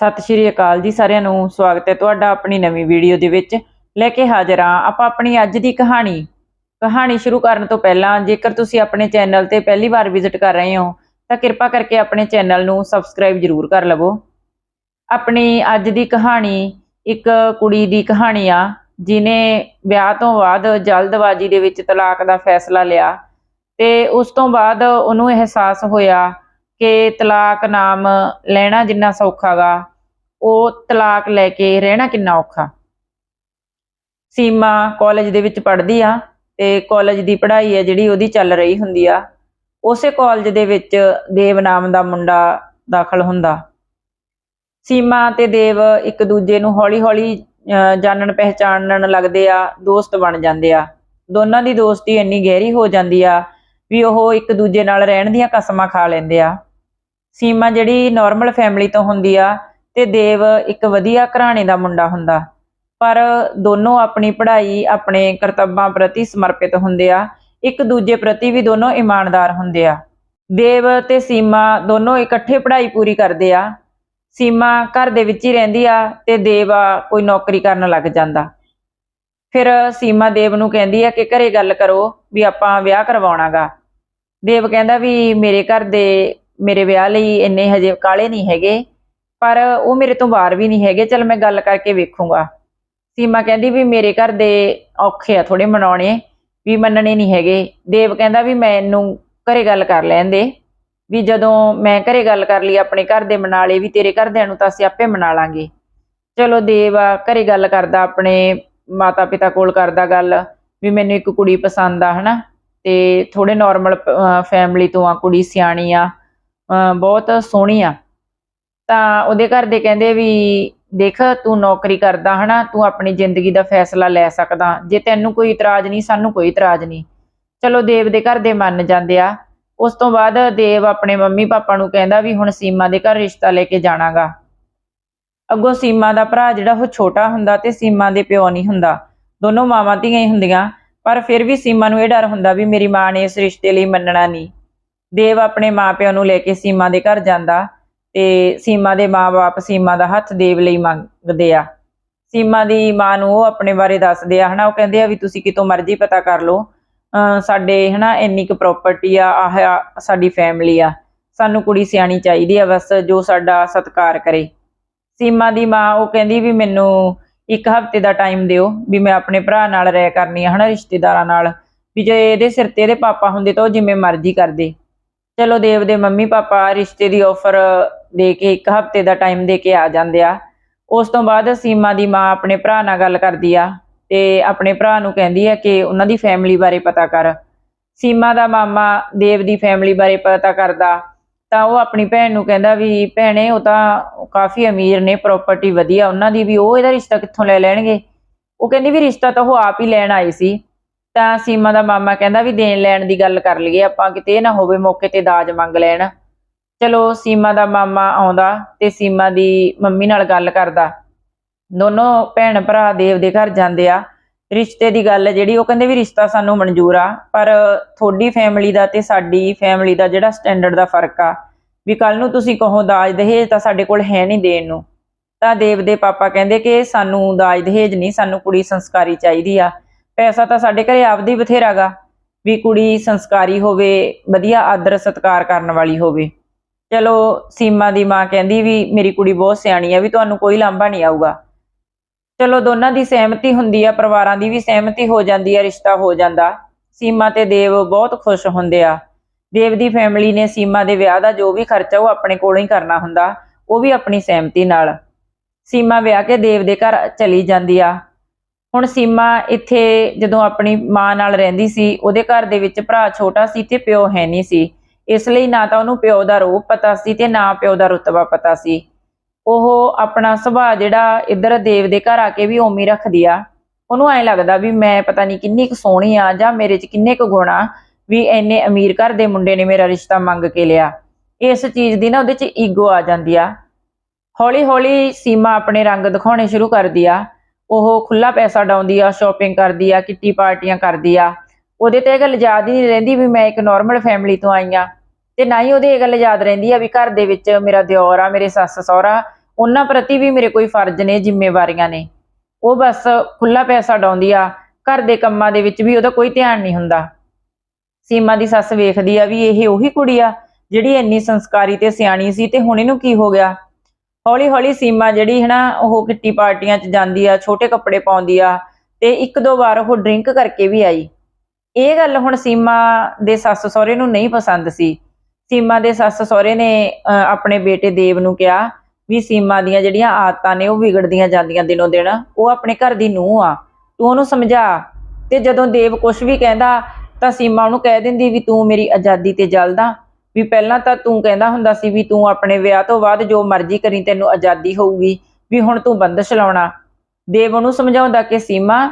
ਸਤਿ ਸ਼੍ਰੀ ਅਕਾਲ ਜੀ ਸਾਰਿਆਂ ਨੂੰ, ਸਵਾਗਤ ਹੈ ਤੁਹਾਡਾ ਆਪਣੀ ਨਵੀਂ ਵੀਡੀਓ ਦੇ ਵਿੱਚ। ਲੈ ਕੇ ਹਾਜ਼ਰ ਹਾਂ ਆਪਾਂ ਆਪਣੀ ਅੱਜ ਦੀ ਕਹਾਣੀ। ਕਹਾਣੀ ਸ਼ੁਰੂ ਕਰਨ ਤੋਂ ਪਹਿਲਾਂ ਜੇਕਰ ਤੁਸੀਂ ਆਪਣੇ ਚੈਨਲ ਤੇ ਪਹਿਲੀ ਵਾਰ ਵਿਜ਼ਿਟ ਕਰ ਰਹੇ ਹੋ, ਤਾਂ ਕਿਰਪਾ ਕਰਕੇ ਆਪਣੇ ਚੈਨਲ ਨੂੰ ਸਬਸਕ੍ਰਾਈਬ ਜ਼ਰੂਰ ਕਰ ਲਵੋ। ਆਪਣੀ ਅੱਜ ਦੀ ਕਹਾਣੀ ਇੱਕ ਕੁੜੀ ਦੀ ਕਹਾਣੀ ਆ ਜਿਨੇ ਵਿਆਹ ਤੋਂ ਬਾਅਦ ਜਲਦਬਾਜ਼ੀ ਦੇ ਵਿੱਚ ਤਲਾਕ ਦਾ ਫੈਸਲਾ ਲਿਆ ਤੇ ਉਸ ਤੋਂ ਬਾਅਦ ਉਹਨੂੰ ਅਹਿਸਾਸ ਹੋਇਆ ਕਿ ਤਲਾਕ ਨਾਮ ਲੈਣਾ ਜਿੰਨਾ ਸੌਖਾਗਾ ਉਹ ਤਲਾਕ ਲੈ ਕੇ ਰਹਿਣਾ ਕਿੰਨਾ ਔਖਾ। ਸੀਮਾ ਕਾਲਜ ਦੇ ਵਿੱਚ ਪੜ੍ਹਦੀ ਆ ਤੇ ਕਾਲਜ ਦੀ ਪੜ੍ਹਾਈ ਹੈ ਜਿਹੜੀ ਉਹਦੀ ਚੱਲ ਰਹੀ ਹੁੰਦੀ ਆ ਉਸੇ ਕਾਲਜ ਦੇ ਵਿੱਚ ਦੇਵ ਨਾਮ ਦਾ ਮੁੰਡਾ ਦਾਖਲ ਹੁੰਦਾ। ਸੀਮਾ ਤੇ ਦੇਵ ਇੱਕ ਦੂਜੇ ਨੂੰ ਹੌਲੀ-ਹੌਲੀ ਅਹ, ਜਾਣਨ ਪਹਿਚਾਨਣ ਲੱਗਦੇ ਆ ਦੋਸਤ ਬਣ ਜਾਂਦੇ ਆ। ਦੋਨਾਂ ਦੀ ਦੋਸਤੀ ਇੰਨੀ ਗਹਿਰੀ ਹੋ ਜਾਂਦੀ ਆ ਵੀ ਉਹ ਇੱਕ ਦੂਜੇ ਨਾਲ ਰਹਿਣ ਦੀਆਂ ਕਸਮਾਂ ਖਾ ਲੈਂਦੇ ਆ। ਸੀਮਾ ਜਿਹੜੀ ਨਾਰਮਲ ਫੈਮਿਲੀ ਤੋਂ ਹੁੰਦੀ ਆ ਤੇ ਦੇਵ ਇੱਕ ਵਧੀਆ ਘਰਾਣੇ ਦਾ ਮੁੰਡਾ ਹੁੰਦਾ। ਪਰ ਦੋਨੋਂ ਆਪਣੀ ਪੜ੍ਹਾਈ, ਆਪਣੇ ਕਰਤੱਵਾਂ ਪ੍ਰਤੀ ਸਮਰਪਿਤ ਹੁੰਦੇ ਆ। ਇੱਕ ਦੂਜੇ ਪ੍ਰਤੀ ਵੀ ਦੋਨੋਂ ਇਮਾਨਦਾਰ ਹੁੰਦੇ ਆ। ਦੇਵ ਤੇ ਸੀਮਾ ਦੋਨੋਂ ਇਕੱਠੇ ਪੜ੍ਹਾਈ ਪੂਰੀ ਕਰਦੇ ਆ। ਸੀਮਾ ਘਰ ਦੇ ਵਿੱਚ ਹੀ ਰਹਿੰਦੀ ਆ ਤੇ ਦੇਵ ਆ ਕੋਈ ਨੌਕਰੀ ਕਰਨ ਲੱਗ ਜਾਂਦਾ। ਫਿਰ ਸੀਮਾ ਦੇਵ ਨੂੰ ਕਹਿੰਦੀ ਆ ਕਿ ਘਰੇ ਗੱਲ ਕਰੋ ਵੀ ਆਪਾਂ ਵਿਆਹ ਕਰਵਾਉਣਾਗਾ। ਦੇਵ ਕਹਿੰਦਾ ਵੀ ਮੇਰੇ ਘਰ ਦੇ ਮੇਰੇ ਵਿਆਹ ਲਈ ਇੰਨੇ ਹਜੇ ਕਾਲੇ ਨਹੀਂ ਹੈਗੇ, ਪਰ ਉਹ ਮੇਰੇ ਤੋਂ ਬਾਹਰ ਵੀ ਨਹੀਂ ਹੈਗੇ। ਚਲ ਮੈਂ ਗੱਲ ਕਰਕੇ ਵੇਖੂੰਗਾ। ਸੀਮਾ ਕਹਿੰਦੀ ਵੀ ਮੇਰੇ ਘਰ ਦੇ ਔਖੇ ਆ ਥੋੜੇ ਮਨਾਉਣੇ, ਵੀ ਮੰਨਣੇ ਨਹੀਂ ਹੈਗੇ। ਦੇਵ ਕਹਿੰਦਾ ਵੀ ਮੈਨੂੰ ਘਰੇ ਗੱਲ ਕਰ ਲੈਣ ਦੇ, ਵੀ ਜਦੋਂ ਮੈਂ ਘਰੇ ਗੱਲ ਕਰ ਲਈ ਆਪਣੇ ਘਰ ਦੇ ਮਨਾ ਲਏ, ਵੀ ਤੇਰੇ ਘਰਦਿਆਂ ਨੂੰ ਤਾਂ ਅਸੀਂ ਆਪੇ ਮਨਾ ਲਾਂਗੇ। ਚਲੋ ਦੇਵ ਆ, ਘਰੇ ਗੱਲ ਕਰਦਾ, ਆਪਣੇ ਮਾਤਾ ਪਿਤਾ ਕੋਲ ਕਰਦਾ ਗੱਲ, ਵੀ ਮੈਨੂੰ ਇੱਕ ਕੁੜੀ ਪਸੰਦ ਆ, ਹਨਾ? ਤੇ ਥੋੜੇ ਨਾਰਮਲ ਫੈਮਿਲੀ ਤੋਂ ਆ, ਕੁੜੀ ਸਿਆਣੀ ਆ। ਬਹੁਤ ਸੋਹਣੀ ਆ। ਤਾਂ ਉਹਦੇ ਘਰ ਦੇ ਕਹਿੰਦੇ ਵੀ ਦੇਖ, ਤੂੰ ਨੌਕਰੀ ਕਰਦਾ ਹਨਾ, ਤੂੰ ਆਪਣੀ ਜ਼ਿੰਦਗੀ ਦਾ ਫੈਸਲਾ ਲੈ ਸਕਦਾ। ਜੇ ਤੈਨੂੰ ਕੋਈ ਇਤਰਾਜ਼ ਨਹੀਂ, ਸਾਨੂੰ ਕੋਈ ਇਤਰਾਜ਼ ਨਹੀਂ। ਚਲੋ ਦੇਵ ਦੇ ਘਰ ਦੇ ਮੰਨ ਜਾਂਦੇ ਆ। ਉਸ ਤੋਂ ਬਾਅਦ ਦੇਵ ਆਪਣੇ ਮੰਮੀ ਪਾਪਾ ਨੂੰ ਕਹਿੰਦਾ ਵੀ ਹੁਣ ਸੀਮਾ ਦੇ ਘਰ ਰਿਸ਼ਤਾ ਲੈ ਕੇ ਜਾਣਾਗਾ। ਅੱਗੋਂ ਸੀਮਾ ਦਾ ਭਰਾ ਜਿਹੜਾ ਉਹ ਛੋਟਾ ਹੁੰਦਾ ਤੇ ਸੀਮਾ ਦੇ ਪਿਓ ਨਹੀਂ ਹੁੰਦਾ। ਦੋਨੋਂ ਮਾਵਾਂ ਧੀਆਂ ਹੀ ਹੁੰਦੀਆਂ। ਪਰ ਫਿਰ ਵੀ ਸੀਮਾ ਨੂੰ ਇਹ ਡਰ ਹੁੰਦਾ ਵੀ ਮੇਰੀ ਮਾਂ ਨੇ ਇਸ ਰਿਸ਼ਤੇ ਲਈ ਮੰਨਣਾ ਨਹੀਂ। ਦੇਵ ਆਪਣੇ ਮਾਪਿਆਂ ਨੂੰ ਲੈ ਕੇ ਸੀਮਾ ਦੇ ਘਰ ਜਾਂਦਾ ਤੇ ਸੀਮਾ ਦੇ ਮਾਪੇ ਸੀਮਾ ਦਾ ਹੱਥ ਦੇਵ ਲਈ ਮੰਗਦੇ ਆ। ਸੀਮਾ ਦੀ ਮਾਂ ਨੂੰ ਉਹ ਆਪਣੇ ਬਾਰੇ ਦੱਸਦੇ ਆ, ਹਨਾ? ਉਹ ਕਹਿੰਦੇ ਆ ਵੀ ਤੁਸੀਂ ਕਿਤੋਂ ਮਰਜ਼ੀ ਪਤਾ ਕਰ ਲਓ ਸਾਡੇ, ਹਨਾ, ਇੰਨੀ ਕੁ ਪ੍ਰਾਪਰਟੀ ਆ, ਆਹ ਸਾਡੀ ਫੈਮਿਲੀ ਆ, ਸਾਨੂੰ ਕੁੜੀ ਸਿਆਣੀ ਚਾਹੀਦੀ ਆ, ਬਸ ਜੋ ਸਾਡਾ ਸਤਿਕਾਰ ਕਰੇ। ਸੀਮਾ ਦੀ ਮਾਂ ਉਹ ਕਹਿੰਦੀ ਵੀ ਮੈਨੂੰ ਇੱਕ ਹਫ਼ਤੇ ਦਾ ਟਾਈਮ ਦਿਓ ਵੀ ਮੈਂ ਆਪਣੇ ਭਰਾ ਨਾਲ ਰਹਿ ਕਰਨੀ ਆ, ਹਨਾ, ਰਿਸ਼ਤੇਦਾਰਾਂ ਨਾਲ, ਵੀ ਜੇ ਇਹਦੇ ਸਿਰ ਤੇ ਇਹਦੇ ਪਾਪਾ ਹੁੰਦੇ ਤਾਂ ਉਹ ਜਿਵੇਂ ਮਰਜ਼ੀ ਕਰਦੇ। ਚਲੋ ਦੇਵ ਦੇ ਮੰਮੀ ਪਾਪਾ ਰਿਸ਼ਤੇ ਦੀ ਆਫਰ ਦੇ ਕੇ ਇੱਕ ਹਫ਼ਤੇ ਦਾ ਟਾਈਮ ਦੇ ਕੇ ਆ ਜਾਂਦੇ ਆ। ਉਸ ਤੋਂ ਬਾਅਦ ਸੀਮਾ ਦੀ ਮਾਂ ਆਪਣੇ ਭਰਾ ਨਾਲ ਗੱਲ ਕਰਦੀ ਆ ਤੇ ਆਪਣੇ ਭਰਾ ਨੂੰ ਕਹਿੰਦੀ ਆ ਕਿ ਉਹਨਾਂ ਦੀ ਫੈਮਿਲੀ ਬਾਰੇ ਪਤਾ ਕਰ। ਸੀਮਾ ਦਾ ਮਾਮਾ ਦੇਵ ਦੀ ਫੈਮਿਲੀ ਬਾਰੇ ਪਤਾ ਕਰਦਾ, ਤਾਂ ਉਹ ਆਪਣੀ ਭੈਣ ਨੂੰ ਕਹਿੰਦਾ ਵੀ ਭੈਣੇ ਉਹ ਤਾਂ ਕਾਫੀ ਅਮੀਰ ਨੇ ਪ੍ਰਾਪਰਟੀ ਵਧੀਆ, ਉਹਨਾਂ ਦੀ ਵੀ ਉਹ ਇਹਦਾ ਰਿਸ਼ਤਾ ਕਿੱਥੋਂ ਲੈ ਲੈਣਗੇ? ਉਹ ਕਹਿੰਦੀ ਵੀ ਰਿਸ਼ਤਾ ਤਾਂ ਉਹ ਆਪ ਹੀ ਲੈਣ ਆਏ ਸੀ। ਤਾਂ ਸੀਮਾ ਦਾ ਮਾਮਾ ਕਹਿੰਦਾ ਵੀ ਦੇਣ ਲੈਣ ਦੀ ਗੱਲ ਕਰ ਲਈਏ, ਆਪਾਂ ਕਿਤੇ ਇਹ ਨਾ ਹੋਵੇ ਮੌਕੇ ਤੇ ਦਾਜ ਮੰਗ ਲੈਣ। ਚਲੋ, ਸੀਮਾ ਦਾ ਮਾਮਾ ਆਉਂਦਾ ਤੇ ਸੀਮਾ ਦੀ ਮੰਮੀ ਨਾਲ ਗੱਲ ਕਰਦਾ। ਦੋਨੋਂ ਭੈਣ ਭਰਾ ਦੇਵ ਦੇ ਘਰ ਜਾਂਦੇ ਆ। ਰਿਸ਼ਤੇ ਦੀ ਗੱਲ ਜਿਹੜੀ, ਉਹ ਕਹਿੰਦੇ ਵੀ ਰਿਸ਼ਤਾ ਸਾਨੂੰ ਮਨਜ਼ੂਰ ਆ, ਪਰ ਤੁਹਾਡੀ ਫੈਮਿਲੀ ਦਾ ਤੇ ਸਾਡੀ ਫੈਮਿਲੀ ਦਾ ਜਿਹੜਾ ਸਟੈਂਡਰਡ ਦਾ ਫ਼ਰਕ ਆ, ਵੀ ਕੱਲ ਨੂੰ ਤੁਸੀਂ ਕਹੋ ਦਾਜ ਦਹੇਜ ਤਾਂ ਸਾਡੇ ਕੋਲ ਹੈ ਨਹੀਂ ਦੇਣ ਨੂੰ। ਤਾਂ ਦੇਵ ਦੇ ਪਾਪਾ ਕਹਿੰਦੇ ਕਿ ਸਾਨੂੰ ਦਾਜ ਦਹੇਜ ਨਹੀਂ, ਸਾਨੂੰ ਕੁੜੀ ਸੰਸਕਾਰੀ ਚਾਹੀਦੀ ਆ। ਪੈਸਾ ਤਾਂ ਸਾਡੇ ਘਰੇ ਆਪਦੀ ਹੀ ਬਥੇਰਾਗਾ ਵੀ ਕੁੜੀ ਸੰਸਕਾਰੀ ਹੋਵੇ, ਵਧੀਆ ਆਦਰ ਸਤਿਕਾਰ ਕਰਨ ਵਾਲੀ ਹੋਵੇ। ਚਲੋ, ਸੀਮਾ ਦੀ ਮਾਂ ਕਹਿੰਦੀ ਵੀ ਮੇਰੀ ਕੁੜੀ ਬਹੁਤ ਸਿਆਣੀ ਆ, ਵੀ ਤੁਹਾਨੂੰ ਕੋਈ ਲਾਂਭਾ ਨਹੀਂ ਆਊਗਾ। ਚਲੋ, ਦੋਨਾਂ ਦੀ ਸਹਿਮਤੀ ਹੁੰਦੀ ਆ, ਪਰਿਵਾਰਾਂ ਦੀ ਵੀ ਸਹਿਮਤੀ ਹੋ ਜਾਂਦੀ ਆ, ਰਿਸ਼ਤਾ ਹੋ ਜਾਂਦਾ। ਸੀਮਾ ਤੇ ਦੇਵ ਬਹੁਤ ਖੁਸ਼ ਹੁੰਦੇ ਆ। ਦੇਵ ਦੀ ਫੈਮਿਲੀ ਨੇ ਸੀਮਾ ਦੇ ਵਿਆਹ ਦਾ ਜੋ ਵੀ ਖਰਚਾ ਉਹ ਆਪਣੇ ਕੋਲੋਂ ਹੀ ਕਰਨਾ ਹੁੰਦਾ, ਉਹ ਵੀ ਆਪਣੀ ਸਹਿਮਤੀ ਨਾਲ। ਸੀਮਾ ਵਿਆਹ ਕੇ ਦੇਵ ਦੇ ਘਰ ਚਲੀ ਜਾਂਦੀ ਆ। ਹੁਣ ਸੀਮਾ ਇੱਥੇ ਜਦੋਂ ਆਪਣੀ ਮਾਂ ਨਾਲ ਰਹਿੰਦੀ ਸੀ, ਉਹਦੇ ਘਰ ਦੇ ਵਿੱਚ ਭਰਾ ਛੋਟਾ ਸੀ ਤੇ ਪਿਓ ਹੈ ਨਹੀਂ ਸੀ। ਇਸ ਲਈ ਨਾ ਤਾਂ ਉਹਨੂੰ ਪਿਓ ਦਾ ਰੂਪ ਪਤਾ ਸੀ ਤੇ ਨਾ ਪਿਓ ਦਾ ਰੁਤਬਾ ਪਤਾ ਸੀ। ਉਹ ਆਪਣਾ ਸੁਭਾਅ ਜਿਹੜਾ ਇੱਧਰ ਦੇਵ ਦੇ ਘਰ ਆ ਕੇ ਵੀ ਉਮੀ ਰੱਖਦੀ ਆ। ਉਹਨੂੰ ਐਂ ਲੱਗਦਾ ਵੀ ਮੈਂ ਪਤਾ ਨਹੀਂ ਕਿੰਨੀ ਕੁ ਸੋਹਣੀ ਆ ਜਾਂ ਮੇਰੇ 'ਚ ਕਿੰਨੇ ਕੁ ਗੁਣ ਆ ਵੀ ਐਨੇ ਅਮੀਰ ਘਰ ਦੇ ਮੁੰਡੇ ਨੇ ਮੇਰਾ ਰਿਸ਼ਤਾ ਮੰਗ ਕੇ ਲਿਆ। ਇਸ ਚੀਜ਼ ਦੀ ਨਾ ਉਹਦੇ 'ਚ ਈਗੋ ਆ ਜਾਂਦੀ ਆ। ਹੌਲੀ ਹੌਲੀ ਸੀਮਾ ਆਪਣੇ ਰੰਗ ਦਿਖਾਉਣੇ ਸ਼ੁਰੂ ਕਰਦੀ ਆ। ਉਹ ਖੁੱਲਾ ਪੈਸਾ ਡਾਉਂਦੀ ਆ ਸ਼ਾਪਿੰਗ ਕਰਦੀ ਆ, ਕਿੱਟੀ ਪਾਰਟੀਆਂ ਕਰਦੀ ਆ। ਉਹਦੇ ਤੇ ਇਹ ਗੱਲ ਯਾਦ ਹੀ ਨਹੀਂ ਰਹਿੰਦੀ ਵੀ ਮੈਂ ਇੱਕ ਨਾਰਮਲ ਫੈਮਿਲੀ ਤੋਂ ਆਈ ਆ। ਤੇ ਨਾ ਹੀ ਉਹਦੇ ਇਹ ਗੱਲ ਯਾਦ ਰਹਿੰਦੀ ਆ ਵੀ ਘਰ ਦੇ ਵਿੱਚ ਮੇਰਾ ਦਿਓਰ ਆ, ਮੇਰੇ ਸੱਸ ਸਹੁਰਾ, ਉਹਨਾਂ ਪ੍ਰਤੀ ਵੀ ਮੇਰੇ ਕੋਈ ਫਰਜ਼ ਨੇ, ਜ਼ਿੰਮੇਵਾਰੀਆਂ ਨੇ। ਉਹ ਬਸ ਖੁੱਲਾ ਪੈਸਾ ਡਾਉਂਦੀ ਆ, ਘਰ ਦੇ ਕੰਮਾਂ ਦੇ ਵਿੱਚ ਵੀ ਉਹਦਾ ਕੋਈ ਧਿਆਨ ਨਹੀਂ ਹੁੰਦਾ। ਸੀਮਾ ਦੀ ਸੱਸ ਵੇਖਦੀ ਆ ਵੀ ਇਹ ਉਹੀ ਕੁੜੀ ਆ, ਜਿਹੜੀ ਇੰਨੀ ਸੰਸਕਾਰੀ ਤੇ ਸਿਆਣੀ ਸੀ ਤੇ ਹੁਣ ਇਹਨੂੰ ਕੀ ਹੋ ਗਿਆ? ਹੌਲੀ ਹੌਲੀ ਸੀਮਾ ਜਿਹੜੀ ਹੈ ਨਾ ਉਹ ਕਿੱਟੀ ਪਾਰਟੀਆਂ 'ਚ ਜਾਂਦੀ ਆ ਛੋਟੇ ਕੱਪੜੇ ਪਾਉਂਦੀ ਆ ਤੇ ਇੱਕ ਦੋ ਵਾਰ ਉਹ ਡਰਿੰਕ ਕਰਕੇ ਵੀ ਆਈ। ਇਹ ਗੱਲ ਹੁਣ ਸੀਮਾ ਦੇ ਸੱਸ ਸਹੁਰੇ ਨੂੰ ਨਹੀਂ ਪਸੰਦ ਸੀ। ਸੀਮਾ ਦੇ ਸੱਸ ਸਹੁਰੇ ਨੇ ਅਹ, ਆਪਣੇ ਬੇਟੇ ਦੇਵ ਨੂੰ ਕਿਹਾ ਵੀ ਸੀਮਾ ਦੀਆਂ ਜਿਹੜੀਆਂ ਆਦਤਾਂ ਨੇ ਉਹ ਵਿਗੜਦੀਆਂ ਜਾਂਦੀਆਂ ਦਿਨੋਂ ਦਿਨ ਉਹ ਆਪਣੇ ਘਰ ਦੀ ਨੂੰਹ ਆ। ਤੂੰ ਉਹਨੂੰ ਸਮਝਾ ਤੇ ਜਦੋਂ ਦੇਵ ਕੁਝ ਵੀ ਕਹਿੰਦਾ ਤਾਂ ਸੀਮਾ ਉਹਨੂੰ ਕਹਿ ਦਿੰਦੀ ਵੀ ਤੂੰ ਮੇਰੀ ਆਜ਼ਾਦੀ ਤੇ ਜਲਦਾ। ਵੀ ਪਹਿਲਾਂ ਤਾਂ ਤੂੰ ਕਹਿੰਦਾ ਹੁੰਦਾ ਸੀ ਵੀ ਤੂੰ ਆਪਣੇ ਵਿਆਹ ਤੋਂ ਬਾਅਦ ਜੋ ਮਰਜ਼ੀ ਕਰੀ ਤੈਨੂੰ ਆਜ਼ਾਦੀ ਹੋਊਗੀ, ਵੀ ਹੁਣ ਤੂੰ ਬੰਦਸ਼ ਲਾਉਣਾ। ਦੇਵ ਉਹਨੂੰ ਸਮਝਾਉਂਦਾ ਕਿ ਸੀਮਾ,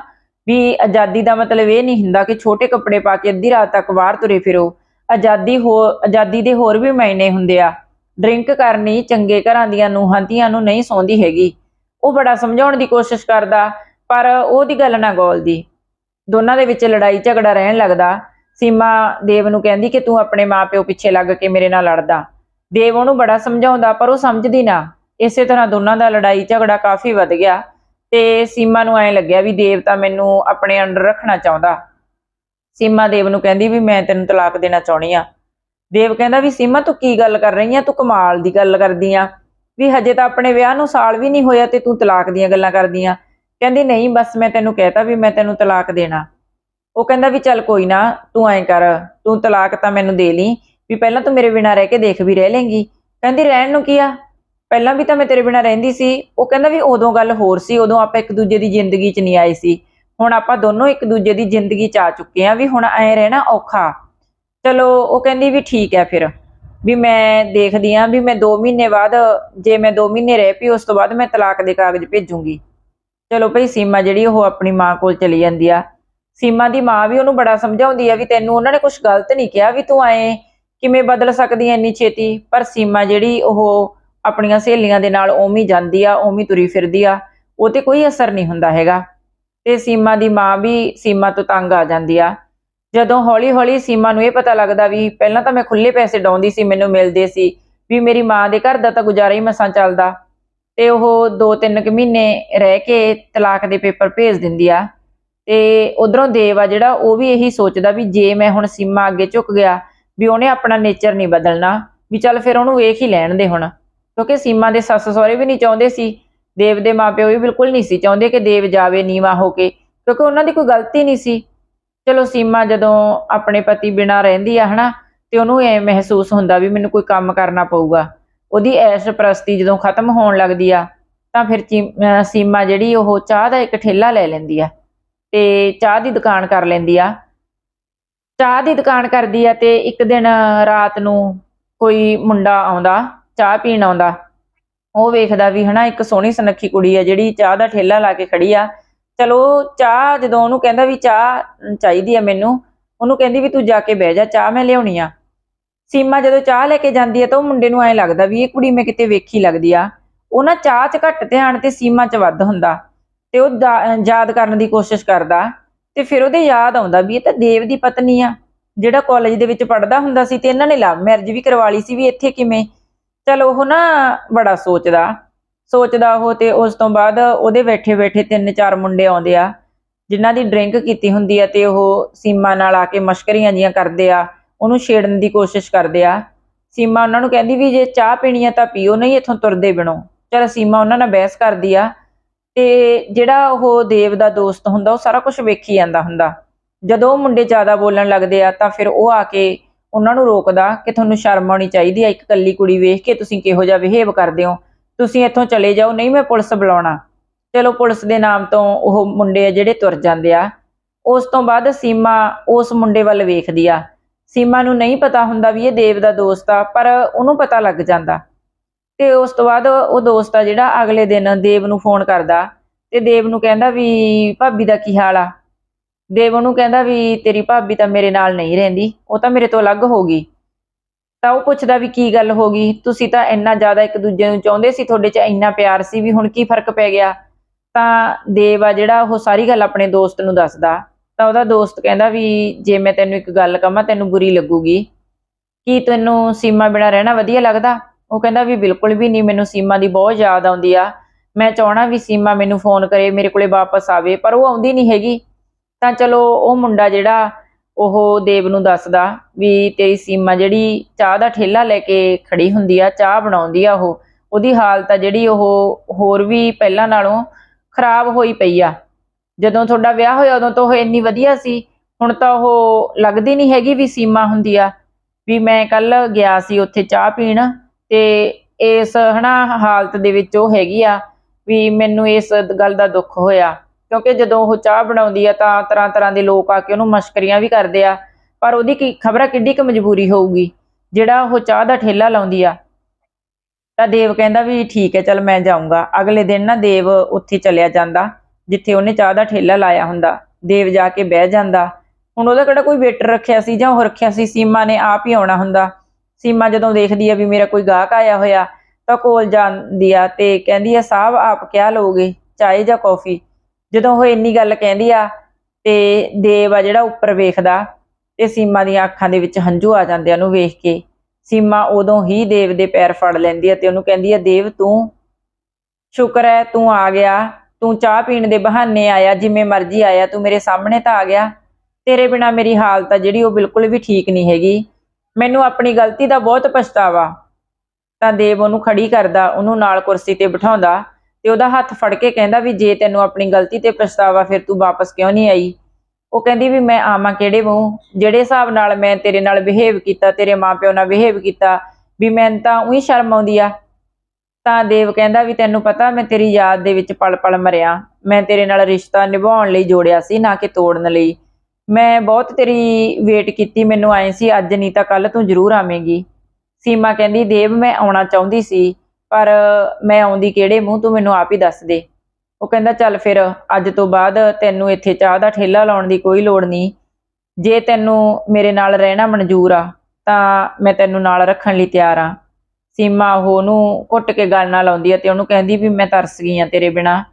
ਵੀ ਆਜ਼ਾਦੀ ਦਾ ਮਤਲਬ ਇਹ ਨਹੀਂ ਹੁੰਦਾ ਕਿ ਛੋਟੇ ਕੱਪੜੇ ਪਾ ਕੇ ਅੱਧੀ ਰਾਤ ਤੱਕ ਬਾਹਰ ਤੁਰੇ ਫਿਰੋ। ਆਜ਼ਾਦੀ ਹੋ, ਆਜ਼ਾਦੀ ਦੇ ਹੋਰ ਵੀ ਮਾਇਨੇ ਹੁੰਦੇ ਆ। ਡਰਿੰਕ ਕਰਨੀ ਚੰਗੇ ਘਰਾਂ ਦੀਆਂ ਨੂੰਹਾਂ ਧੀਆਂ ਨੂੰ ਨਹੀਂ ਸੌਂਦੀ ਹੈਗੀ। ਉਹ ਬੜਾ ਸਮਝਾਉਣ ਦੀ ਕੋਸ਼ਿਸ਼ ਕਰਦਾ, ਪਰ ਉਹਦੀ ਗੱਲ ਨਾ ਗੋਲਦੀ। ਦੋਨਾਂ ਦੇ ਵਿੱਚ ਲੜਾਈ ਝਗੜਾ ਰਹਿਣ ਲੱਗਦਾ। ਸੀਮਾ ਦੇਵ ਨੂੰ ਕਹਿੰਦੀ ਕਿ ਤੂੰ ਆਪਣੇ ਮਾਪਿਓ ਪਿੱਛੇ ਲੱਗ ਕੇ ਮੇਰੇ ਨਾਲ ਲੜਦਾ। ਦੇਵ ਉਹਨੂੰ ਬੜਾ ਸਮਝਾਉਂਦਾ, ਪਰ ਉਹ ਸਮਝਦੀ ਨਾ। ਇਸੇ ਤਰ੍ਹਾਂ ਦੋਨਾਂ ਦਾ ਲੜਾਈ ਝਗੜਾ ਕਾਫੀ ਵੱਧ ਗਿਆ ਤੇ ਸੀਮਾ ਨੂੰ ਐਂ ਲੱਗਿਆ ਵੀ ਦੇਵ ਤਾਂ ਮੈਨੂੰ ਆਪਣੇ ਅੰਡਰ ਰੱਖਣਾ ਚਾਹੁੰਦਾ। ਸੀਮਾ ਦੇਵ ਨੂੰ ਕਹਿੰਦੀ ਵੀ ਮੈਂ ਤੈਨੂੰ ਤਲਾਕ ਦੇਣਾ ਚਾਹੁੰਦੀ ਆ ਦੇਵ ਕਹਿੰਦਾ ਵੀ ਸੀਮਾ ਤੂੰ ਕੀ ਗੱਲ ਕਰ ਰਹੀ ਆ? ਤੂੰ ਕਮਾਲ ਦੀ ਗੱਲ ਕਰਦੀ ਆ। ਵੀ ਹਜੇ ਤਾਂ ਆਪਣੇ ਵਿਆਹ ਨੂੰ ਸਾਲ ਵੀ ਨਹੀਂ ਹੋਇਆ ਤੇ ਤੂੰ ਤਲਾਕ ਦੀਆਂ ਗੱਲਾਂ ਕਰਦੀ ਆ। ਕਹਿੰਦੀ, ਨਹੀਂ, ਬਸ ਮੈਂ ਤੈਨੂੰ ਕਹਿਤਾ ਵੀ ਮੈਂ ਤੈਨੂੰ ਤਲਾਕ ਦੇਣਾ। ਉਹ ਕਹਿੰਦਾ ਵੀ ਚੱਲ ਕੋਈ ਨਾ, ਤੂੰ ਐਂ ਕਰ, ਤੂੰ ਤਲਾਕ ਤਾਂ ਮੈਨੂੰ ਦੇ ਲਈ, ਵੀ ਪਹਿਲਾਂ ਤੂੰ ਮੇਰੇ ਬਿਨਾਂ ਰਹਿ ਕੇ ਦੇਖ ਵੀ ਰਹਿ ਲੇਂਗੀ। ਕਹਿੰਦੀ, ਰਹਿਣ ਨੂੰ ਕੀ ਆ? ਪਹਿਲਾਂ ਵੀ ਤਾਂ ਮੈਂ ਤੇਰੇ ਬਿਨਾਂ ਰਹਿੰਦੀ ਸੀ। ਉਹ ਕਹਿੰਦਾ ਵੀ ਉਦੋਂ ਗੱਲ ਹੋਰ ਸੀ, ਉਦੋਂ ਆਪਾਂ ਇੱਕ ਦੂਜੇ ਦੀ ਜ਼ਿੰਦਗੀ 'ਚ ਨਹੀਂ ਆਏ ਸੀ। ਹੁਣ ਆਪਾਂ ਦੋਨੋਂ ਇੱਕ ਦੂਜੇ ਦੀ ਜ਼ਿੰਦਗੀ 'ਚ ਆ ਚੁੱਕੇ ਆ ਵੀ ਹੁਣ ਐ ਰਹਿਣਾ ਔਖਾ। ਚਲੋ, ਉਹ ਕਹਿੰਦੀ ਵੀ ਠੀਕ ਹੈ ਫਿਰ। ਵੀ ਮੈਂ ਦੇਖਦੀ ਆ ਵੀ ਮੈਂ 2 ਮਹੀਨੇ ਬਾਅਦ, ਜੇ ਮੈਂ 2 ਮਹੀਨੇ ਰਹਿ ਪਈ, ਉਸ ਤੋਂ ਬਾਅਦ ਮੈਂ ਤਲਾਕ ਦੇ ਕਾਗਜ਼ ਭੇਜੂੰਗੀ। ਚਲੋ ਭਈ ਸੀਮਾ ਜਿਹੜੀ, ਉਹ ਆਪਣੀ ਮਾਂ ਕੋਲ ਚਲੀ ਜਾਂਦੀ ਆ। ਸੀਮਾ ਦੀ ਮਾਂ ਵੀ ਉਹਨੂੰ ਬੜਾ ਸਮਝਾਉਂਦੀ ਆ ਵੀ ਤੈਨੂੰ ਉਹਨਾਂ ਨੇ ਕੁਝ ਗਲਤ ਨਹੀਂ ਕਿਹਾ ਵੀ ਤੂੰ ਐ ਕਿਵੇਂ ਬਦਲ ਸਕਦੀ ਐ ਇੰਨੀ ਛੇਤੀ? ਪਰ ਸੀਮਾ ਜਿਹੜੀ ਉਹ ਆਪਣੀਆਂ ਸਹੇਲੀਆਂ ਦੇ ਨਾਲ ਉਵੇਂ ਜਾਂਦੀ ਆ ਉਵੇਂ ਤੁਰੀ ਫਿਰਦੀ ਆ, ਉਹ ਤੇ ਕੋਈ ਅਸਰ ਨਹੀਂ ਹੁੰਦਾ ਹੈਗਾ। ਤੇ ਸੀਮਾ ਦੀ ਮਾਂ ਵੀ ਸੀਮਾ ਤੋਂ ਤੰਗ ਆ ਜਾਂਦੀ ਆ। ਜਦੋਂ ਹੌਲੀ-ਹੌਲੀ ਸੀਮਾ ਨੂੰ ਇਹ ਪਤਾ ਲੱਗਦਾ ਵੀ ਪਹਿਲਾਂ ਤਾਂ ਮੈਂ ਖੁੱਲੇ ਪੈਸੇ ਡਾਉਂਦੀ ਸੀ, ਮੈਨੂੰ ਮਿਲਦੇ ਸੀ, ਵੀ ਮੇਰੀ ਮਾਂ ਦੇ ਘਰ ਦਾ ਤਾਂ ਗੁਜ਼ਾਰਾ ਹੀ ਮਸਾਂ ਚੱਲਦਾ। ਤੇ ਉਹ 2-3 ਕੁ ਮਹੀਨੇ ਰਹਿ ਕੇ ਤਲਾਕ ਦੇ ਪੇਪਰ ਭੇਜ ਦਿੰਦੀ ਆ। ਤੇ ਉਧਰੋਂ ਦੇਵ ਆ ਜਿਹੜਾ, ਉਹ ਵੀ ਇਹੀ ਸੋਚਦਾ ਵੀ ਜੇ ਮੈਂ ਹੁਣ ਸੀਮਾ ਅੱਗੇ ਝੁਕ ਗਿਆ, ਵੀ ਉਹਨੇ ਆਪਣਾ ਨੇਚਰ ਨਹੀਂ ਬਦਲਣਾ, ਵੀ ਚੱਲ ਫਿਰ ਉਹਨੂੰ ਵੇਖ ਹੀ ਲੈਣ ਦੇ ਹੁਣ। ਕਿਉਂਕਿ ਸੀਮਾ ਦੇ ਸੱਸ ਸਹੁਰੇ ਵੀ ਨਹੀਂ ਚਾਹੁੰਦੇ ਸੀ, ਦੇਵ ਦੇ ਮਾਪਿਓ ਵੀ ਬਿਲਕੁਲ ਨਹੀਂ ਸੀ ਚਾਹੁੰਦੇ ਕਿ ਦੇਵ ਜਾਵੇ ਨੀਵਾ ਹੋ ਕੇ, ਕਿਉਂਕਿ ਉਹਨਾਂ ਦੀ ਕੋਈ ਗਲਤੀ ਨਹੀਂ ਸੀ। ਚਲੋ ਸੀਮਾ ਜਦੋਂ ਆਪਣੇ ਪਤੀ ਬਿਨਾ ਰਹਿੰਦੀ ਆ, ਹਨਾ, ਤੇ ਉਹਨੂੰ ਐ ਮਹਿਸੂਸ ਹੁੰਦਾ ਵੀ ਮੈਨੂੰ ਕੋਈ ਕੰਮ ਕਰਨਾ ਪਊਗਾ। ਉਹਦੀ ਐਸ਼ ਪ੍ਰਸਤੀ ਜਦੋਂ ਖਤਮ ਹੋਣ ਲੱਗਦੀ ਆ, ਤਾਂ ਫਿਰ ਚੀ- ਸੀਮਾ ਜਿਹੜੀ ਉਹ ਚਾਹ ਦਾ ਇੱਕ ਠੇਲਾ ਲੈ ਲੈਂਦੀ ਆ। ਤੇ ਚਾਹ ਦੀ ਦੁਕਾਨ ਕਰ ਲੈਂਦੀ ਆ। ਚਾਹ ਦੀ ਦੁਕਾਨ ਕਰਦੀ ਆ ਤੇ ਇੱਕ ਦਿਨ ਰਾਤ ਨੂੰ ਕੋਈ ਮੁੰਡਾ ਆਉਂਦਾ, ਚਾਹ ਪੀਣ ਆਉਂਦਾ। ਉਹ ਵੇਖਦਾ ਵੀ ਹਨਾ, ਇੱਕ ਸੋਹਣੀ ਸੁਨੱਖੀ ਕੁੜੀ ਆ ਜਿਹੜੀ ਚਾਹ ਦਾ ਠੇਲਾ ਲਾ ਕੇ ਖੜੀ ਆ। ਚਲੋ ਚਾਹ ਜਦੋਂ ਉਹਨੂੰ ਕਹਿੰਦਾ ਵੀ ਚਾਹ ਚਾਹੀਦੀ ਆ ਮੈਨੂੰ, ਉਹਨੂੰ ਕਹਿੰਦੀ ਵੀ ਤੂੰ ਜਾ ਕੇ ਬਹਿ ਜਾ, ਚਾਹ ਮੈਂ ਲਿਆਉਣੀ ਆ। ਸੀਮਾ ਜਦੋਂ ਚਾਹ ਲੈ ਕੇ ਜਾਂਦੀ ਆ ਤਾਂ ਉਹ ਮੁੰਡੇ ਨੂੰ ਐਂ ਲੱਗਦਾ ਵੀ ਇਹ ਕੁੜੀ ਮੈਂ ਕਿਤੇ ਵੇਖੀ ਲੱਗਦੀ ਆ। ਉਹ ਨਾ ਚਾਹ 'ਚ ਘੱਟ ਧਿਆਨ ਤੇ ਸੀਮਾ 'ਚ ਵੱਧ ਹੁੰਦਾ। ਤੇ ਉਹ ਦਾ- ਯਾਦ ਕਰਨ ਦੀ ਕੋਸ਼ਿਸ਼ ਕਰਦਾ ਤੇ ਫਿਰ ਉਹਦੇ ਯਾਦ ਆਉਂਦਾ ਵੀ ਇਹ ਤਾਂ ਦੇਵ ਦੀ ਪਤਨੀ ਆ, ਜਿਹੜਾ ਕਾਲਜ ਦੇ ਵਿੱਚ ਪੜਦਾ ਹੁੰਦਾ ਸੀ ਤੇ ਇਹਨਾਂ ਨੇ ਲਵ ਮੈਰਿਜ ਵੀ ਕਰਵਾ ਲਈ ਸੀ ਵੀ ਇੱਥੇ ਕਿਵੇਂ? ਚਲ ਉਹ ਨਾ ਬੜਾ ਸੋਚਦਾ ਸੋਚਦਾ ਉਹ ਤੇ ਉਸ ਤੋਂ ਬਾਅਦ ਉਹਦੇ ਬੈਠੇ ਬੈਠੇ ਤਿੰਨ ਚਾਰ ਮੁੰਡੇ ਆਉਂਦੇ ਆ, ਜਿਨ੍ਹਾਂ ਦੀ ਡਰਿੰਕ ਕੀਤੀ ਹੁੰਦੀ ਆ ਤੇ ਉਹ ਸੀਮਾ ਨਾਲ ਆ ਕੇ ਮਸ਼ਕਰੀਆਂ ਜੀਆਂ ਕਰਦੇ ਆ, ਉਹਨੂੰ ਛੇੜਨ ਦੀ ਕੋਸ਼ਿਸ਼ ਕਰਦੇ ਆ। ਸੀਮਾ ਉਹਨਾਂ ਨੂੰ ਕਹਿੰਦੀ ਵੀ ਜੇ ਚਾਹ ਪੀਣੀ ਆ ਤਾਂ ਪੀਓ, ਨਹੀਂ ਇੱਥੋਂ ਤੁਰਦੇ ਬਿਨੋ। ਚਲ ਸੀਮਾ ਉਹਨਾਂ ਨਾਲ ਬਹਿਸ ਕਰਦੀ ਆ ਤੇ ਜਿਹੜਾ ਉਹ ਦੇਵ ਦਾ ਦੋਸਤ ਹੁੰਦਾ, ਉਹ ਸਾਰਾ ਕੁਝ ਵੇਖੀ ਜਾਂਦਾ ਹੁੰਦਾ। ਜਦੋਂ ਉਹ ਮੁੰਡੇ ਜ਼ਿਆਦਾ ਬੋਲਣ ਲੱਗਦੇ ਆ, ਤਾਂ ਫਿਰ ਉਹ ਆ ਕੇ ਉਹਨਾਂ ਨੂੰ ਰੋਕਦਾ ਕਿ ਤੁਹਾਨੂੰ ਸ਼ਰਮ ਆਉਣੀ ਚਾਹੀਦੀ ਆ, ਇੱਕ ਕੱਲੀ ਕੁੜੀ ਵੇਖ ਕੇ ਤੁਸੀਂ ਕਿਹੋ ਜਿਹਾ ਬਿਹੇਵ ਕਰਦੇ ਹੋ। ਤੁਸੀਂ ਇੱਥੋਂ ਚਲੇ ਜਾਓ, ਨਹੀਂ ਮੈਂ ਪੁਲਿਸ ਬੁਲਾਉਣਾ। ਚਲੋ, ਪੁਲਿਸ ਦੇ ਨਾਮ ਤੋਂ ਉਹ ਮੁੰਡੇ ਆ ਜਿਹੜੇ ਤੁਰ ਜਾਂਦੇ ਆ। ਉਸ ਤੋਂ ਬਾਅਦ ਸੀਮਾ ਉਸ ਮੁੰਡੇ ਵੱਲ ਵੇਖਦੀ ਆ। ਸੀਮਾ ਨੂੰ ਨਹੀਂ ਪਤਾ ਹੁੰਦਾ ਵੀ ਇਹ ਦੇਵ ਦਾ ਦੋਸਤ ਆ, ਪਰ ਉਹਨੂੰ ਪਤਾ ਲੱਗ ਜਾਂਦਾ। ਤੇ ਉਸ ਤੋਂ ਬਾਅਦ ਉਹ ਦੋਸਤ ਆ ਜਿਹੜਾ ਅਗਲੇ ਦਿਨ ਦੇਵ ਨੂੰ ਫੋਨ ਕਰਦਾ ਤੇ ਦੇਵ ਨੂੰ ਕਹਿੰਦਾ ਵੀ ਭਾਬੀ ਦਾ ਕੀ ਹਾਲ ਆ? ਦੇਵ ਉਹਨੂੰ ਕਹਿੰਦਾ ਵੀ ਤੇਰੀ ਭਾਬੀ ਤਾਂ ਮੇਰੇ ਨਾਲ ਨਹੀਂ ਰਹਿੰਦੀ, ਉਹ ਤਾਂ ਮੇਰੇ ਤੋਂ ਅਲੱਗ ਹੋ ਗਈ। ਤਾਂ ਉਹ ਪੁੱਛਦਾ ਵੀ ਕੀ ਗੱਲ ਹੋ ਗਈ? ਤੁਸੀਂ ਤਾਂ ਇੰਨਾ ਜ਼ਿਆਦਾ ਇੱਕ ਦੂਜੇ ਨੂੰ ਚਾਹੁੰਦੇ ਸੀ, ਤੁਹਾਡੇ 'ਚ ਇੰਨਾ ਪਿਆਰ ਸੀ ਵੀ ਹੁਣ ਕੀ ਫ਼ਰਕ ਪੈ ਗਿਆ? ਤਾਂ ਦੇਵ ਆ ਜਿਹੜਾ ਉਹ ਸਾਰੀ ਗੱਲ ਆਪਣੇ ਦੋਸਤ ਨੂੰ ਦੱਸਦਾ। ਤਾਂ ਉਹਦਾ ਦੋਸਤ ਕਹਿੰਦਾ ਵੀ ਜੇ ਮੈਂ ਤੈਨੂੰ ਇੱਕ ਗੱਲ ਕਹਾਂ, ਤੈਨੂੰ ਬੁਰੀ ਲੱਗੂਗੀ। ਕੀ ਤੈਨੂੰ ਸੀਮਾ ਬਿਨਾ ਰਹਿਣਾ ਵਧੀਆ ਲੱਗਦਾ? ਉਹ ਕਹਿੰਦਾ ਵੀ ਬਿਲਕੁਲ ਵੀ ਨਹੀਂ, ਮੈਨੂੰ ਸੀਮਾ ਦੀ ਬਹੁਤ ਯਾਦ ਆਉਂਦੀ ਆ। ਮੈਂ ਚਾਹਣਾ ਵੀ ਸੀਮਾ ਮੈਨੂੰ ਫੋਨ ਕਰੇ, ਮੇਰੇ ਕੋਲੇ ਵਾਪਸ ਆਵੇ, ਪਰ ਉਹ ਆਉਂਦੀ ਨਹੀਂ ਹੈਗੀ। ਤਾਂ ਚਲੋ ਉਹ ਮੁੰਡਾ ਜਿਹੜਾ, ਉਹ ਦੇਵ ਨੂੰ ਦੱਸਦਾ ਵੀ ਤੇਰੀ ਸੀਮਾ ਜਿਹੜੀ ਚਾਹ ਦਾ ਠੇਲਾ ਲੈ ਕੇ ਖੜੀ ਹੁੰਦੀ ਆ, ਚਾਹ ਬਣਾਉਂਦੀ ਆ ਉਹ, ਉਹਦੀ ਹਾਲਤ ਆ ਜਿਹੜੀ ਉਹ ਹੋਰ ਵੀ ਪਹਿਲਾਂ ਨਾਲੋਂ ਖਰਾਬ ਹੋਈ ਪਈ ਆ। ਜਦੋਂ ਤੁਹਾਡਾ ਵਿਆਹ ਹੋਇਆ, ਉਦੋਂ ਤਾਂ ਉਹ ਇੰਨੀ ਵਧੀਆ ਸੀ, ਹੁਣ ਤਾਂ ਉਹ ਲੱਗਦੀ ਨਹੀਂ ਹੈਗੀ ਵੀ ਸੀਮਾ ਹੁੰਦੀ ਆ। ਵੀ ਮੈਂ ਕੱਲ ਗਿਆ ਸੀ ਉੱਥੇ ਚਾਹ ਪੀਣ ਤੇ ਇਸ ਹਨਾ ਹਾਲਤ ਦੇ ਵਿੱਚ ਉਹ ਹੈਗੀ ਆ ਵੀ ਮੈਨੂੰ ਇਸ ਗੱਲ ਦਾ ਦੁੱਖ ਹੋਇਆ। ਕਿਉਂਕਿ ਜਦੋਂ ਉਹ ਚਾਹ ਬਣਾਉਂਦੀ ਆ ਤਾਂ ਤਰ੍ਹਾਂ ਤਰ੍ਹਾਂ ਦੇ ਲੋਕ ਆ ਕੇ ਉਹਨੂੰ ਮਸ਼ਕਰੀਆਂ ਵੀ ਕਰਦੇ ਆ। ਪਰ ਉਹਦੀ ਕੀ ਖਬਰ ਕਿੱਡੀ ਕੁ ਮਜਬੂਰੀ ਹੋਊਗੀ? ਜਿਹੜਾ ਉਹ ਚਾਹ ਦਾ ਠੇਲਾ ਲਾਉਂਦੀ ਆ, ਤਾਂ ਦੇਵ ਕਹਿੰਦਾ ਵੀ ਠੀਕ ਹੈ, ਚਲ ਮੈਂ ਜਾਊਂਗਾ। ਅਗਲੇ ਦਿਨ ਨਾ ਦੇਵ ਉੱਥੇ ਚਲਿਆ ਜਾਂਦਾ, ਜਿੱਥੇ ਉਹਨੇ ਚਾਹ ਦਾ ਠੇਲਾ ਲਾਇਆ ਹੁੰਦਾ। ਦੇਵ ਜਾ ਕੇ ਬਹਿ ਜਾਂਦਾ। ਹੁਣ ਉਹਦਾ ਕਿਹੜਾ ਕੋਈ ਵੇਟਰ ਰੱਖਿਆ ਸੀ ਜਾਂ ਉਹ ਰੱਖਿਆ ਸੀ? ਸੀਮਾ ਨੇ ਆਪ ਹੀ ਆਉਣਾ ਹੁੰਦਾ। ਸੀਮਾ ਜਦੋਂ ਦੇਖਦੀ ਆ ਵੀ ਮੇਰਾ ਕੋਈ ਗਾਹਕ ਆਇਆ ਹੋਇਆ ਤਾਂ ਕੋਲ ਜਾਂਦੀ ਆ ਤੇ ਕਹਿੰਦੀ ਆ ਸਾਹਿਬ ਆਪ ਕਿਆ ਲਓਗੇ ਚਾਹ ਜਾਂ ਕੌਫੀ? ਜਦੋਂ ਉਹ ਇੰਨੀ ਗੱਲ ਕਹਿੰਦੀ ਆ ਤੇ ਦੇਵ ਆ ਜਿਹੜਾ ਉੱਪਰ ਵੇਖਦਾ ਤੇ ਸੀਮਾ ਦੀਆਂ ਅੱਖਾਂ ਦੇ ਵਿੱਚ ਹੰਝੂ ਆ ਜਾਂਦੇ ਆ ਉਹਨੂੰ ਵੇਖ ਕੇ। ਸੀਮਾ ਉਦੋਂ ਹੀ ਦੇਵ ਦੇ ਪੈਰ ਫੜ ਲੈਂਦੀ ਆ ਤੇ ਉਹਨੂੰ ਕਹਿੰਦੀ ਆ, ਦੇਵ ਤੂੰ ਸ਼ੁਕਰ ਹੈ ਤੂੰ ਆ ਗਿਆ, ਤੂੰ ਚਾਹ ਪੀਣ ਦੇ ਬਹਾਨੇ ਆਇਆ, ਜਿਵੇਂ ਮਰਜ਼ੀ ਆਇਆ, ਤੂੰ ਮੇਰੇ ਸਾਹਮਣੇ ਤਾਂ ਆ ਗਿਆ। ਤੇਰੇ ਬਿਨਾ ਮੇਰੀ ਹਾਲਤ ਆ ਜਿਹੜੀ ਉਹ ਬਿਲਕੁਲ ਵੀ ਠੀਕ ਨਹੀਂ ਹੈਗੀ। ਮੈਨੂੰ ਆਪਣੀ ਗਲਤੀ ਦਾ ਬਹੁਤ ਪਛਤਾਵਾ। ਤਾਂ ਦੇਵ ਉਹਨੂੰ ਖੜੀ ਕਰਦਾ, ਉਹਨੂੰ ਨਾਲ ਕੁਰਸੀ ਤੇ ਬਿਠਾਉਂਦਾ ਤੇ ਉਹਦਾ ਹੱਥ ਫੜ ਕੇ ਕਹਿੰਦਾ ਵੀ ਜੇ ਤੈਨੂੰ ਆਪਣੀ ਗਲਤੀ ਤੇ ਪਛਤਾਵਾ, ਫਿਰ ਤੂੰ ਵਾਪਸ ਕਿਉਂ ਨਹੀਂ ਆਈ? ਉਹ ਕਹਿੰਦੀ ਵੀ ਮੈਂ ਆਵਾਂ ਕਿਹੜੇ ਮੂੰਹ ਜਿਹੜੇ ਹਿਸਾਬ ਨਾਲ ਮੈਂ ਤੇਰੇ ਨਾਲ ਬਿਹੇਵ ਕੀਤਾ, ਤੇਰੇ ਮਾਪਿਓ ਨਾਲ ਬਿਹੇਵ ਕੀਤਾ, ਵੀ ਮੈਨੂੰ ਤਾਂ ਉਹੀ ਸ਼ਰਮ ਆਉਂਦੀ ਆ। ਤਾਂ ਦੇਵ ਕਹਿੰਦਾ ਵੀ ਤੈਨੂੰ ਪਤਾ ਮੈਂ ਤੇਰੀ ਯਾਦ ਦੇ ਵਿੱਚ ਪਲ ਪਲ ਮਰਿਆ। ਮੈਂ ਤੇਰੇ ਨਾਲ ਰਿਸ਼ਤਾ ਨਿਭਾਉਣ ਲਈ ਜੋੜਿਆ ਸੀ, ਨਾ ਕਿ ਤੋੜਨ ਲਈ। ਮੈਂ ਬਹੁਤ ਤੇਰੀ ਵੇਟ ਕੀਤੀ, ਮੈਨੂੰ ਆਏ ਸੀ, ਅੱਜ ਨਹੀਂ ਤਾਂ ਕੱਲ ਤੂੰ ਜ਼ਰੂਰ ਆਵੇਂਗੀ। ਸੀਮਾ ਕਹਿੰਦੀ, ਦੇਵ, ਮੈਂ ਆਉਣਾ ਚਾਹੁੰਦੀ ਸੀ, ਪਰ ਮੈਂ ਆਉਂਦੀ ਕਿਹੜੇ ਮੂੰਹ, ਤੂੰ ਮੈਨੂੰ ਆਪ ਹੀ ਦੱਸ ਦੇ। ਉਹ ਕਹਿੰਦਾ, ਚੱਲ ਫਿਰ, ਅੱਜ ਤੋਂ ਬਾਅਦ ਤੈਨੂੰ ਇੱਥੇ ਚਾਹ ਦਾ ਠੇਲਾ ਲਾਉਣ ਦੀ ਕੋਈ ਲੋੜ ਨਹੀਂ। ਜੇ ਤੈਨੂੰ ਮੇਰੇ ਨਾਲ ਰਹਿਣਾ ਮਨਜ਼ੂਰ ਆ, ਤਾਂ ਮੈਂ ਤੈਨੂੰ ਨਾਲ ਰੱਖਣ ਲਈ ਤਿਆਰ ਆ। ਸੀਮਾ ਉਹ ਉਹਨੂੰ ਘੁੱਟ ਕੇ ਗੱਲ ਨਾਲ ਲਾਉਂਦੀ ਆ ਤੇ ਉਹਨੂੰ ਕਹਿੰਦੀ ਵੀ, ਮੈਂ ਤਰਸ ਗਈ ਆ ਤੇਰੇ ਬਿਨਾ।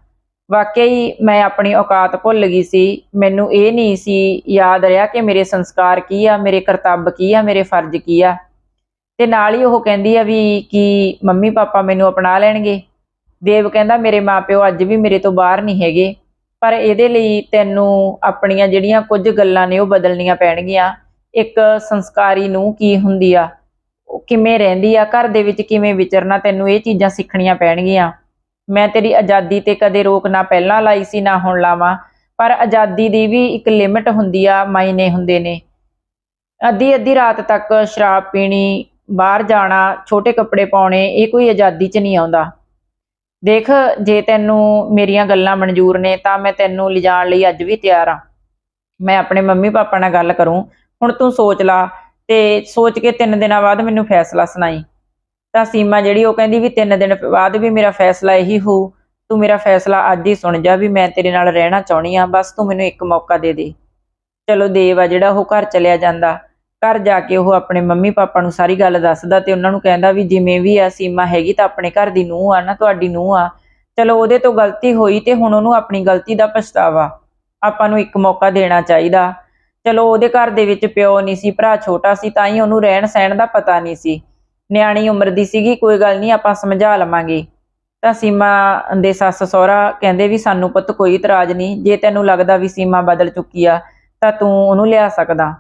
ਵਾਕਿਆ ਹੀ ਮੈਂ ਆਪਣੀ ਔਕਾਤ ਭੁੱਲ ਗਈ ਸੀ। ਮੈਨੂੰ ਇਹ ਨਹੀਂ ਸੀ ਯਾਦ ਰਿਹਾ ਕਿ ਮੇਰੇ ਸੰਸਕਾਰ ਕੀ ਆ, ਮੇਰੇ ਕਰਤੱਵ ਕੀ ਆ, ਮੇਰੇ ਫਰਜ਼ ਕੀ ਆ। ਤੇ ਨਾਲ ਹੀ ਉਹ ਕਹਿੰਦੀ ਆ ਵੀ ਕਿ ਮੰਮੀ ਪਾਪਾ ਮੈਨੂੰ ਅਪਣਾ ਲੈਣਗੇ। ਦੇਵ ਕਹਿੰਦਾ ਮੇਰੇ ਮਾਪਿਓ ਅੱਜ ਵੀ ਮੇਰੇ ਤੋਂ ਬਾਹਰ ਨਹੀਂ ਹੈਗੇ। ਪਰ ਇਹਦੇ ਲਈ ਤੈਨੂੰ ਆਪਣੀਆਂ ਜਿਹੜੀਆਂ ਕੁਝ ਗੱਲਾਂ ਨੇ ਉਹ ਬਦਲਣੀਆਂ ਪੈਣਗੀਆਂ। ਇੱਕ ਸੰਸਕਾਰੀ ਨੂੰ ਕੀ ਹੁੰਦੀ ਆ? ਉਹ ਕਿਵੇਂ ਰਹਿੰਦੀ ਆ? ਘਰ ਦੇ ਵਿੱਚ ਕਿਵੇਂ ਵਿਚਰਨਾ? ਤੈਨੂੰ ਇਹ ਚੀਜ਼ਾਂ ਸਿੱਖਣੀਆਂ ਪੈਣਗੀਆਂ। ਮੈਂ ਤੇਰੀ ਆਜ਼ਾਦੀ ਤੇ ਕਦੇ ਰੋਕ ਨਾ ਪਹਿਲਾਂ ਲਾਈ ਸੀ, ਨਾ ਹੁਣ ਲਾਵਾਂ। ਪਰ ਆਜ਼ਾਦੀ ਦੀ ਵੀ ਇੱਕ ਲਿਮਿਟ ਹੁੰਦੀ ਆ, ਮਾਇਨੇ ਹੁੰਦੇ ਨੇ। ਅੱਧੀ ਅੱਧੀ ਰਾਤ ਤੱਕ ਸ਼ਰਾਬ ਪੀਣੀ, ਬਾਹਰ ਜਾਣਾ, ਛੋਟੇ ਕੱਪੜੇ ਪਾਉਣੇ, ਇਹ ਕੋਈ ਆਜ਼ਾਦੀ 'ਚ ਨਹੀਂ ਆਉਂਦਾ। ਦੇਖ, ਜੇ ਤੈਨੂੰ ਮੇਰੀਆਂ ਗੱਲਾਂ ਮਨਜ਼ੂਰ ਨੇ, ਤਾਂ ਮੈਂ ਤੈਨੂੰ ਲਿਜਾਣ ਲਈ ਅੱਜ ਵੀ ਤਿਆਰ ਆ। ਮੈਂ ਆਪਣੇ ਮੰਮੀ ਪਾਪਾ ਨਾਲ ਗੱਲ ਕਰੂੰ। ਹੁਣ ਤੂੰ ਸੋਚ ਲਾ ਤੇ ਸੋਚ ਕੇ ਤਿੰਨ ਦਿਨਾਂ ਬਾਅਦ ਮੈਨੂੰ ਫੈਸਲਾ ਸੁਣਾਈ। ਤਾਂ ਸੀਮਾ ਜਿਹੜੀ ਉਹ ਕਹਿੰਦੀ ਵੀ ਤਿੰਨ ਦਿਨ ਬਾਅਦ ਵੀ ਮੇਰਾ ਫੈਸਲਾ ਇਹੀ ਹੋਊ, ਤੂੰ ਮੇਰਾ ਫੈਸਲਾ ਅੱਜ ਹੀ ਸੁਣ ਜਾ ਵੀ ਮੈਂ ਤੇਰੇ ਨਾਲ ਰਹਿਣਾ ਚਾਹੁੰਦੀ ਆ ਬਸ ਤੂੰ ਮੈਨੂੰ ਇੱਕ ਮੌਕਾ ਦੇ ਦੇ। ਚਲੋ ਦੇਵ ਆ ਜਿਹੜਾ ਉਹ ਘਰ ਚਲਿਆ ਜਾਂਦਾ, ਘਰ ਜਾ ਕੇ ਉਹ ਆਪਣੇ ਮੰਮੀ ਪਾਪਾ ਨੂੰ ਸਾਰੀ ਗੱਲ ਦੱਸਦਾ ਤੇ ਉਹਨਾਂ ਨੂੰ ਕਹਿੰਦਾ ਵੀ ਜਿਵੇਂ ਵੀ ਆ ਸੀਮਾ ਹੈਗੀ ਤਾਂ ਆਪਣੇ ਘਰ ਦੀ ਨੂੰਹ ਆ ਨਾ, ਤੁਹਾਡੀ ਨੂੰਹ ਆ। ਚਲੋ ਉਹਦੇ ਤੋਂ ਗਲਤੀ ਹੋਈ ਤੇ ਹੁਣ ਉਹਨੂੰ ਆਪਣੀ ਗਲਤੀ ਦਾ ਪਛਤਾਵਾ। ਆਪਾਂ ਨੂੰ ਇੱਕ ਮੌਕਾ ਦੇਣਾ ਚਾਹੀਦਾ। ਚਲੋ ਉਹਦੇ ਘਰ ਦੇ ਵਿੱਚ ਪਿਓ ਨਹੀਂ ਸੀ, ਭਰਾ ਛੋਟਾ ਸੀ, ਤਾਂ ਹੀ ਉਹਨੂੰ ਰਹਿਣ ਸਹਿਣ ਦਾ ਪਤਾ ਨਹੀਂ ਸੀ। ਨਿਆਣੀ ਉਮਰ ਦੀ ਸੀਗੀ, ਕੋਈ ਗੱਲ ਨਹੀਂ, ਆਪਾਂ ਸਮਝਾ ਲਵਾਂਗੇ। ਤਾਂ ਸੀਮਾ ਦੇ ਸੱਸ ਸਹੁਰਾ ਕਹਿੰਦੇ ਵੀ ਸਾਨੂੰ ਪੁੱਤ ਕੋਈ ਇਤਰਾਜ਼ ਨਹੀਂ, ਜੇ ਤੈਨੂੰ ਲੱਗਦਾ ਵੀ ਸੀਮਾ ਬਦਲ ਚੁੱਕੀ ਆ, ਤਾਂ ਤੂੰ ਉਹਨੂੰ ਲਿਆ ਸਕਦਾ।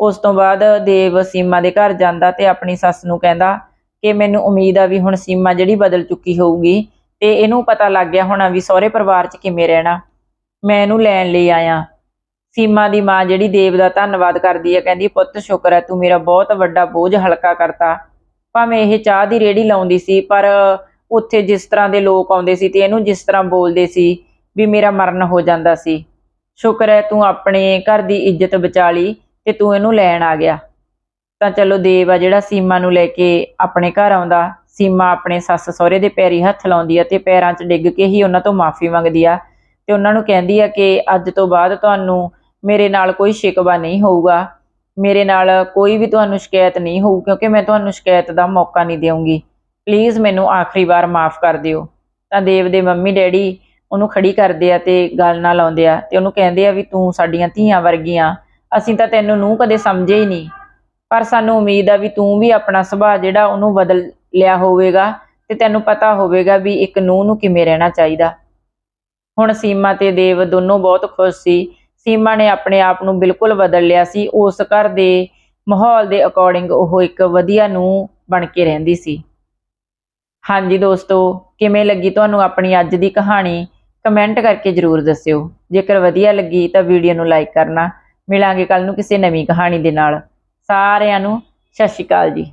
ਉਸ ਤੋਂ ਬਾਅਦ ਦੇਵ ਸੀਮਾ ਦੇ ਘਰ ਜਾਂਦਾ ਤੇ ਆਪਣੀ ਸੱਸ ਨੂੰ ਕਹਿੰਦਾ ਕਿ ਮੈਨੂੰ ਉਮੀਦ ਆ ਵੀ ਹੁਣ ਸੀਮਾ ਜਿਹੜੀ ਬਦਲ ਚੁੱਕੀ ਹੋਊਗੀ ਤੇ ਇਹਨੂੰ ਪਤਾ ਲੱਗ ਗਿਆ ਹੋਣਾ ਵੀ ਸਹੁਰੇ ਪਰਿਵਾਰ 'ਚ ਕਿਵੇਂ ਰਹਿਣਾ। ਮੈਂ ਇਹਨੂੰ ਲੈਣ ਲਈ ਆਇਆ। ਸੀਮਾ ਦੀ ਮਾਂ ਜਿਹੜੀ ਦੇਵ ਦਾ ਧੰਨਵਾਦ ਕਰਦੀ ਹੈ ਕਹਿੰਦੀ, ਪੁੱਤ, ਸ਼ੁਕਰ ਹੈ, ਤੂੰ ਮੇਰਾ ਬਹੁਤ ਵੱਡਾ ਬੋਝ ਹਲਕਾ ਕਰਤਾ। ਭਾਵੇਂ ਇਹ ਚਾਹ ਦੀ ਰੇੜੀ ਲਾਉਂਦੀ ਸੀ, ਪਰ ਉੱਥੇ ਜਿਸ ਤਰ੍ਹਾਂ ਦੇ ਲੋਕ ਆਉਂਦੇ ਸੀ ਤੇ ਇਹਨੂੰ ਜਿਸ ਤਰ੍ਹਾਂ ਬੋਲਦੇ ਸੀ ਵੀ ਮੇਰਾ ਮਰਨ ਹੋ ਜਾਂਦਾ ਸੀ। ਸ਼ੁਕਰ ਹੈ ਤੂੰ ਆਪਣੇ ਘਰ ਦੀ ਇੱਜ਼ਤ ਬਚਾ ਲਈ ਤੇ ਤੂੰ ਇਹਨੂੰ ਲੈਣ ਆ ਗਿਆ। ਤਾਂ ਚਲੋ ਦੇਵ ਆ ਜਿਹੜਾ ਸੀਮਾ ਨੂੰ ਲੈ ਕੇ ਆਪਣੇ ਘਰ ਆਉਂਦਾ, ਸੀਮਾ ਆਪਣੇ ਸੱਸ ਸਹੁਰੇ ਦੇ ਪੈਰੀ ਹੱਥ ਲਾਉਂਦੀ ਆ ਤੇ ਪੈਰਾਂ 'ਚ ਡਿੱਗ ਕੇ ਹੀ ਉਹਨਾਂ ਤੋਂ ਮਾਫੀ ਮੰਗਦੀ ਆ ਤੇ ਉਹਨਾਂ ਨੂੰ ਕਹਿੰਦੀ ਆ ਕਿ ਅੱਜ ਤੋਂ ਬਾਅਦ ਤੁਹਾਨੂੰ ਮੇਰੇ ਨਾਲ ਕੋਈ ਸ਼ਿਕਵਾ ਨਹੀਂ ਹੋਊਗਾ। ਮੇਰੇ ਨਾਲ ਕੋਈ ਵੀ ਤੁਹਾਨੂੰ ਸ਼ਿਕਾਇਤ ਨਹੀਂ ਹੋਊ, ਕਿਉਂਕਿ ਮੈਂ ਤੁਹਾਨੂੰ ਸ਼ਿਕਾਇਤ ਦਾ ਮੌਕਾ ਨਹੀਂ ਦੇਵਾਂਗੀ ਪਲੀਜ਼ ਮੈਨੂੰ ਆਖਰੀ ਵਾਰ ਮਾਫ ਕਰ ਦਿਓ। ਤਾਂ ਦੇਵ ਦੇ ਮੰਮੀ ਡੈਡੀ ਉਹਨੂੰ ਖੜੀ ਕਰਦੇ ਆ ਤੇ ਗੱਲ ਨਾਲ ਲਾਉਂਦੇ ਆ ਤੇ ਉਹਨੂੰ ਕਹਿੰਦੇ ਆ ਵੀ ਤੂੰ ਸਾਡੀਆਂ ਧੀਆਂ ਵਰਗੀਆਂ, ਅਸੀਂ ਤਾਂ ਤੈਨੂੰ ਨੂੰ ਕਦੇ ਸਮਝੇ ਹੀ ਨਹੀਂ। ਪਰ ਸਾਨੂੰ ਉਮੀਦ ਆ ਵੀ ਤੂੰ ਵੀ ਆਪਣਾ ਸੁਭਾਅ ਜਿਹੜਾ ਉਹਨੂੰ ਬਦਲ ਲਿਆ ਹੋਵੇਗਾ ਤੇ ਤੈਨੂੰ ਪਤਾ ਹੋਵੇਗਾ ਵੀ ਇੱਕ ਨੂੰਹ ਨੂੰ ਕਿਵੇਂ ਰਹਿਣਾ ਚਾਹੀਦਾ। ਹੁਣ ਸੀਮਾ ਤੇ ਦੇਵ ਦੋਨੋਂ ਬਹੁਤ ਖੁਸ਼ ਸੀ ਸੀਮਾ ਨੇ ਆਪਣੇ ਆਪ ਨੂੰ ਬਿਲਕੁਲ ਬਦਲ ਲਿਆ ਸੀ। ਉਸ ਘਰ ਦੇ ਮਾਹੌਲ ਦੇ ਅਕੋਰਡਿੰਗ ਉਹ ਇੱਕ ਵਧੀਆ ਨੂੰਹ ਬਣ ਕੇ ਰਹਿੰਦੀ ਸੀ। ਹਾਂਜੀ ਦੋਸਤੋ, ਕਿਵੇਂ ਲੱਗੀ ਤੁਹਾਨੂੰ ਆਪਣੀ ਅੱਜ ਦੀ ਕਹਾਣੀ? ਕਮੈਂਟ ਕਰਕੇ ਜਰੂਰ ਦੱਸਿਓ। ਜੇਕਰ ਵਧੀਆ ਲੱਗੀ ਤਾਂ ਵੀਡੀਓ ਨੂੰ ਲਾਈਕ ਕਰਨਾ। ਮਿਲਾਂਗੇ ਕੱਲ ਨੂੰ ਕਿਸੇ ਨਵੀਂ ਕਹਾਣੀ ਦੇ ਨਾਲ। ਸਾਰਿਆਂ ਨੂੰ ਸਤਿ ਸ਼੍ਰੀ ਅਕਾਲ ਜੀ।